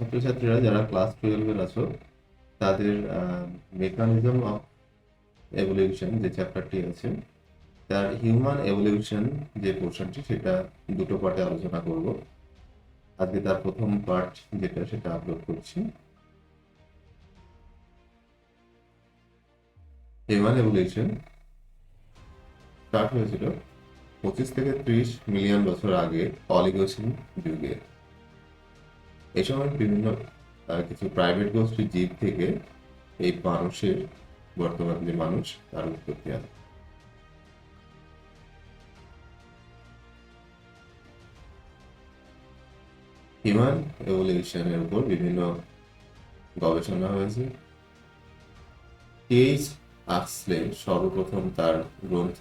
ছাত্রছাত্রীরা যারা ক্লাস টুয়েলভের আছো, তাদের মেকানিজম অফ এভলিউশন যে চ্যাপ্টারটি আছে, তার হিউম্যান এভলিউশন যে পোর্শনটি সেটা দুটো পার্টে আলোচনা করব। আজকে তার প্রথম পার্ট যেটা, সেটা আপলোড করছি। হিউম্যান এভলিউশন স্টার্ট হয়েছিল পঁচিশ থেকে ত্রিশ মিলিয়ন বছর আগে অলিগোসিন যুগে। এই সময় বিভিন্ন কিছু প্রাইভেট গোষ্ঠীর জীব থেকে এই মানুষের, বর্তমান যে মানুষ, তার উৎপত্তি হয়। হিউম্যান এভলিউশনের উপর বিভিন্ন গবেষণা হয়েছে। এইচ আক্সলে সর্বপ্রথম তার গ্রন্থ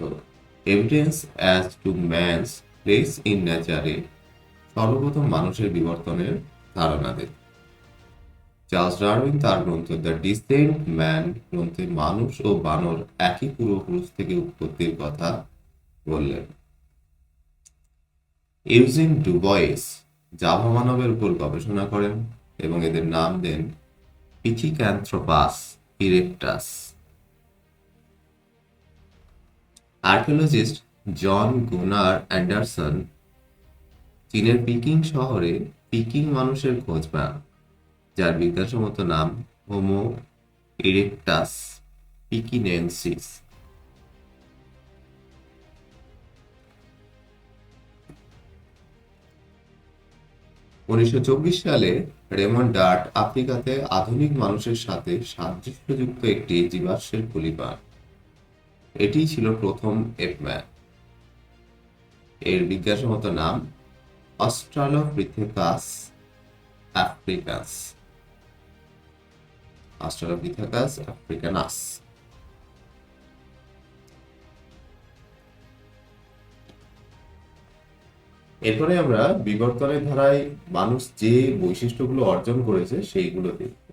evidence as to man's place in ন্যাচারে সর্বপ্রথম মানুষের বিবর্তনের ধারণা দেন চার্লস ডারউইন তার গ্রন্থ দ্য ডিসেন্ট ম্যান গ্রন্থে মানুষ ও বানর একই পূর্বপুরুষ থেকে উৎপত্তির কথা বললেন। ইউজিন ডুবয়েস জাভা মানবের উপর গবেষণা করেন এবং এদের নাম দেন পিথিক্যান্থ্রোপাস ইরেকটাস। আর্কিওলজিস্ট জন গুনার অ্যান্ডারসন চীনের পিকিং শহরে পিকিং মানুষের খোঁজ পান যার বিজ্ঞানসম্মত নাম হোমো ইরেকটাস পিকিনেন্সিস উনিশশো চব্বিশ সালে রেমন্ড ডার্ট আফ্রিকাতে আধুনিক মানুষের সাথে সাদৃশ্যযুক্ত একটি জীবাশ্মের খুলি পান। এটি ছিল প্রথম এপম্যান এর বিজ্ঞানসম্মত নাম অস্ট্রালোপিথেকাস আফ্রিকাস। Australopithecus africanus. এরপরে আমরা বিবর্তনের ধারায় মানুষ যে বৈশিষ্ট্যগুলো অর্জন করেছে সেইগুলো দেখব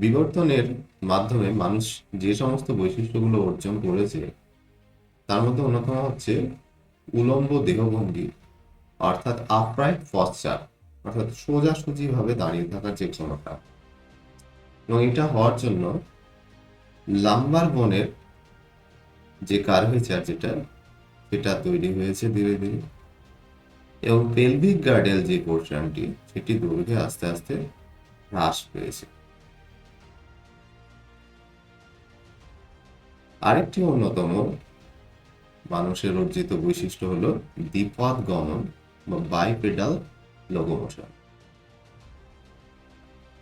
বিবর্তনের মাধ্যমে মানুষ যে সমস্ত বৈশিষ্ট্যগুলো অর্জন করেছে, তার মধ্যে অন্যতম হচ্ছে উলম্ব দেহভঙ্গি, অর্থাৎ আপরাইট পশ্চার অর্থাৎ সোজাসুজি ভাবে দাঁড়িয়ে থাকার যে ক্ষমতা। এবং এটা হওয়ার জন্য লাম্বার বনের যে কার্ভেচার যেটা, সেটা তৈরি হয়েছে ধীরে ধীরে। এবং পেলভিক গার্ডেল যে পোর্শনটি সেটি দৈর্ঘ্যে আস্তে আস্তে হ্রাস পেয়েছে। আরেকটি অন্যতম মানুষের অর্জিত বৈশিষ্ট্য হলো দ্বিপদ গমন বা বাইপেডাল লোকোমোশন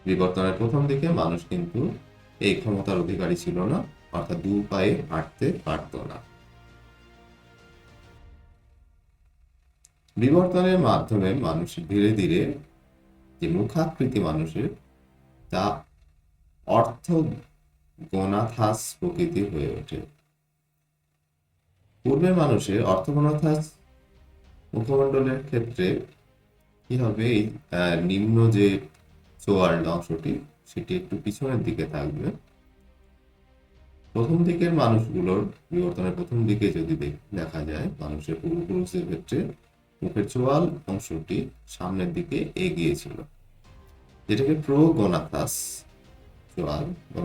বিবর্তনের প্রথম দিকে মানুষ কিন্তু এই ক্ষমতার অধিকারী ছিল না, অর্থাৎ দু পায়ে হাঁটতে পারত না। বিবর্তনের মাধ্যমে মানুষ ধীরে ধীরে যে মুখাকৃতি মানুষের, তা অর্থ গণাথাস প্রকৃতি হয়ে ওঠে। পূর্বে মানুষের অর্থগণাথাস মুখমণ্ডলের ক্ষেত্রে কি হবে? এই নিম্ন যে চোয়াল অংশটি, সেটি একটু পিছনের দিকে থাকবে। প্রথম দিকের মানুষগুলোর বিবর্তনের প্রথম দিকে যদি দেখা যায়, মানুষের পূর্বপুরুষের ক্ষেত্রে মুখের চোয়াল অংশটি সামনের দিকে এগিয়ে ছিল। যেটাকে প্রোগোনাথাস চোয়াল বা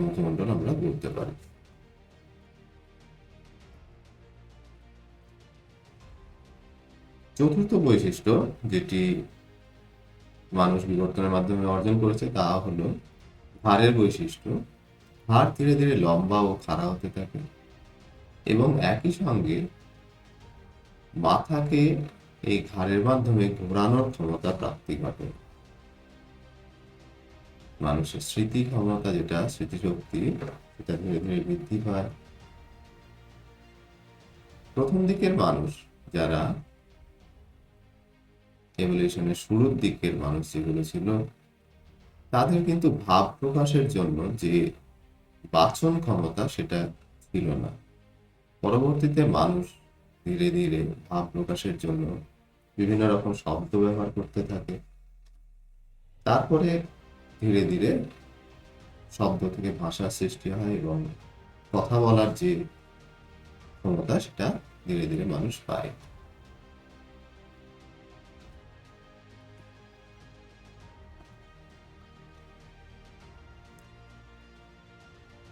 আমরা বলতে পারি। চতুর্থ বৈশিষ্ট্য যেটি মানুষ বিবর্তনের মাধ্যমে অর্জন করেছে, তা হলো হাড়ের বৈশিষ্ট্য। হাড় ধীরে ধীরে লম্বা ও খাড়া হতে থাকে এবং একই সঙ্গে মাথাকে এই ঘাড়ের মাধ্যমে ঘোরানোর ক্ষমতা প্রাপ্তি ঘটে। মানুষের স্মৃতি ক্ষমতা যেটা, স্মৃতিশক্তি, সেটা ধীরে ধীরে বৃদ্ধি পায় প্রথম দিকের মানুষ যারা এভলিউশনের শুরুর দিকের মানুষ যেগুলো ছিল, তাদের কিন্তু ভাব প্রকাশের জন্য যে বাচন ক্ষমতা সেটা ছিল না। পরবর্তীতে মানুষ ধীরে ধীরে ভাব প্রকাশের জন্য বিভিন্ন রকম শব্দ ব্যবহার করতে থাকে। তারপরে ধীরে ধীরে শব্দ থেকে ভাষা সৃষ্টি হয় এবং কথা বলার যে ক্ষমতা, সেটা ধীরে ধীরে মানুষ পায়।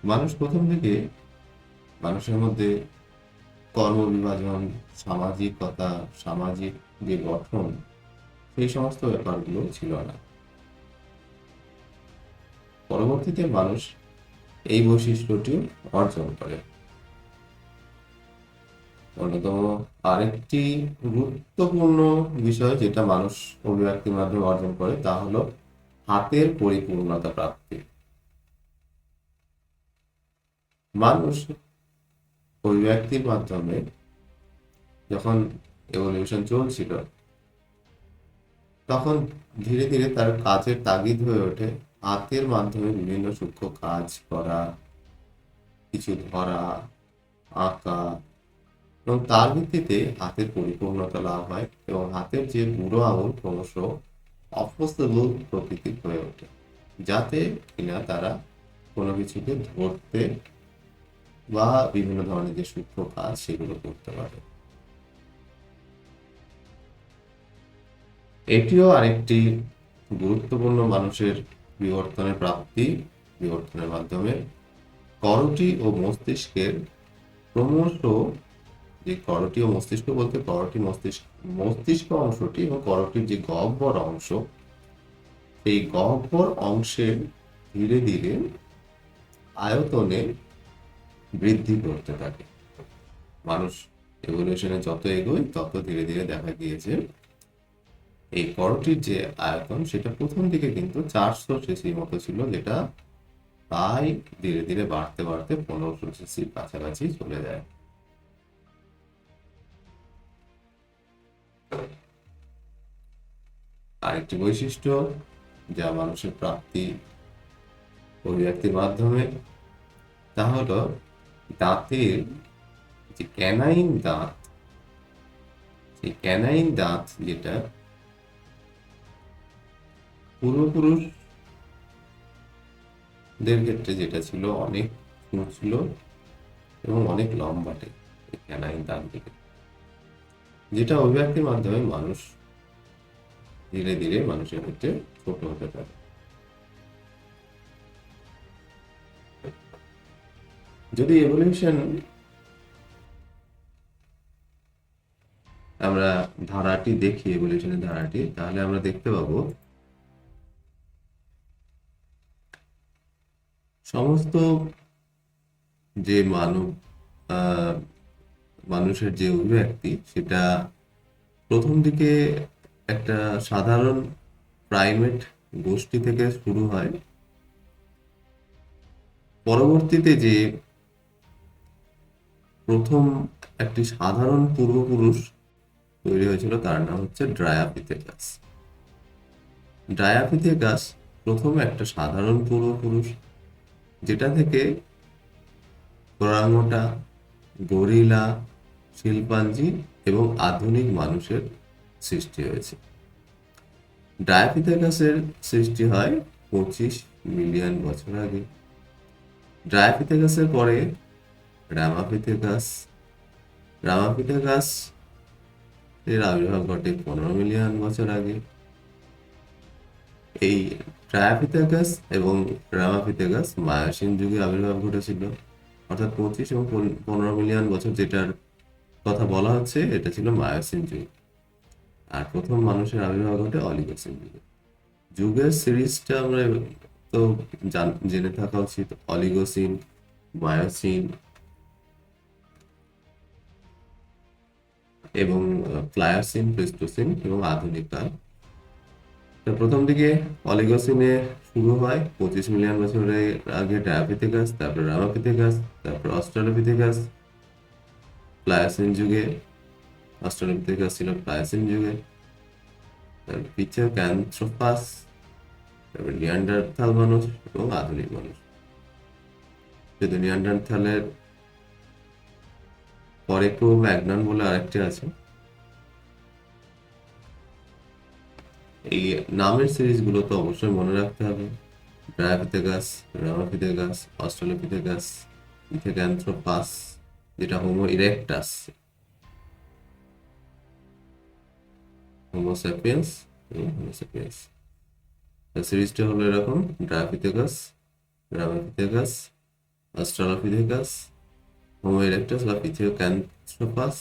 মানুষ প্রথম দিকে মানুষের মধ্যে কর্মবিভাজন, সামাজিকতা, সামাজিক যে গঠন, সেই সমস্ত ব্যাপারগুলো ছিল না। পরবর্তীতে মানুষ এই বৈশিষ্ট্যটি অর্জন করে। অন্যতম আরেকটি গুরুত্বপূর্ণ বিষয় যেটা মানুষ অভিব্যক্তির মাধ্যমে অর্জন করে, তা হলো হাতের পরিপূর্ণতা প্রাপ্তি। মানুষ অভিব্যক্তির মাধ্যমে যখন এভলিউশন চলছিল, তখন ধীরে ধীরে তার কাজের তাগিদ হয়ে ওঠে হাতের মাধ্যমে বিভিন্ন সূক্ষ্ম কাজ করা, কিছু ধরা, আঁকা এবং তার ভিত্তিতে হাতের পরিপূর্ণতা লাভ হয় এবং হাতের যে বুড়ো আঙুল ক্রমশ অপোসেবল প্রকৃতির হয়ে ওঠে, যাতে কিনা তারা কোনো কিছুকে ধরতে বা বিভিন্ন ধরনের যে সূক্ষ্ম কাজ সেগুলো করতে পারে। এটিও আরেকটি গুরুত্বপূর্ণ মানুষের বিবর্তনের প্রাপ্তি বিবর্তনের মাধ্যমে। করটি ও মস্তিষ্কের ক্রমশ যে করটি ও মস্তিষ্ক বলতে করটি মস্তিষ্ক মস্তিষ্ক অংশটি এবং করটির যে গহ্বর অংশ এই গহ্বর অংশের ধীরে ধীরে আয়তনে বৃদ্ধি করতে থাকে। মানুষ এভলিউশনে যত এগোয় তত ধীরে ধীরে দেখা গিয়েছে এই করটির যে আয়তন, সেটা প্রথম দিকে কিন্তু চারশো সিসির মতো ছিল, যেটা প্রায় ধীরে ধীরে বাড়তে বাড়তে পনেরোশো সিসির কাছাকাছি চলে যায়। আরেকটি বৈশিষ্ট্য, যা মানুষের প্রাপ্তি অভিব্যক্তির মাধ্যমে, তা হলো দাঁতের যে ক্যানাইন দাঁত, সেই ক্যানাইন দাঁত যেটা পূর্বপুরুষদের ক্ষেত্রে যেটা ছিল, অনেক ছিল এবং অনেক লম্বাটে ক্যানাইন দাঁত দিকে। যেটা অভিব্যক্তির মাধ্যমে মানুষ ধীরে ধীরে মানুষের ক্ষেত্রে ছোট হতে পারে। যদি এভলিউশন আমরা ধারাটি দেখি এভলিউশনের ধারাটি, তাহলে আমরা দেখতে পাবো সমস্ত যে মানব মানুষের যে অভিব্যক্তি, সেটা প্রথম দিকে একটা সাধারণ প্রাইমেট গোষ্ঠী থেকে শুরু হয়। পরবর্তীতে যে প্রথম একটি সাধারণ পূর্বপুরুষ তৈরি হয়েছিল, তার নাম হচ্ছে ড্রায়াপিথেকাস ড্রায়াপিথেকাস প্রথম একটা সাধারণ পূর্বপুরুষ যেটা থেকে ওরাংওটা গরিলা, শিল্পাঞ্জি এবং আধুনিক মানুষের সৃষ্টি হয়েছে। ডায়াপিথেকাসের সৃষ্টি হয় পঁচিশ মিলিয়ন বছর আগে। ডায়াপিথেকাসের পরে রামাপিথেকাস রামাপিথেকাস এর আবির্ভাব ঘটে পনেরো মিলিয়ন বছর আগে। এই ট্রায়াপিথেকাস এবং রামাপিথেকাস মায়াসিন যুগে আবির্ভাব ঘটেছিল। অর্থাৎ পঁচিশ এবং পনেরো মিলিয়ন বছর যেটার কথা বলা হচ্ছে, এটা ছিল মায়াসিন যুগ। আর প্রথম মানুষের আবির্ভাব ঘটে অলিগোসিন যুগে। যুগের সিরিজটা আমরা তো জান- থাকা উচিত। অলিগোসিন, মায়োসিন এবং প্লায়োসিন, প্লেস্টোসিন এবং আধুনিক কাল। তো প্রথম দিকে অলিগোসিনে শুরু হয়, পঁচিশ মিলিয়ন বছরের আগে ডায়াপিথেকাস তারপর রামাপিথেকাস তারপর অস্ট্রালোপিথেকাস প্লায়োসিন যুগে অস্ট্রালোপিথেকাস ছিল প্লায়োসিন যুগে পিছে ক্যান্থ্রোপাস, তারপর নিয়ান্ডারথাল মানুষ এবং আধুনিক মানুষ। যদি নিয়ান্ডারথালের পরে ক্রো ম্যাগনান বলে আরেকটি আছে। এই নামের সিরিজগুলো তো অবশ্যই মনে রাখতে হবে। ড্রায়াপিথেগাস রামাপিথেগাস অস্ট্রালোপিথেগাস ইথেক্যান্থ্রোপাস যেটা Homo erectus Homo sapiens Homo sapiens সিরিজটা হলো এরকম Dryopithecus Ramapithecus Australopithecus Homo erectus বা পিথিওক্যান্থ্রোপাস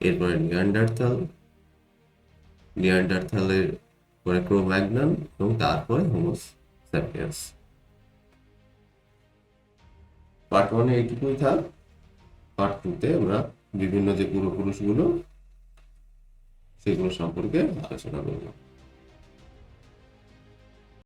এরপরে নিয়ান্ডারথাল নিয়ান্ডারথালের পরে ক্রোম্যাগনাম এবং তারপরে হোমোস স্যাপিয়েন্স। পার্ট ওয়ানে এইটুকুই থাক। পার্ট টুতে আমরা বিভিন্ন যে পূর্বপুরুষগুলো সেগুলো সম্পর্কে আলোচনা করব।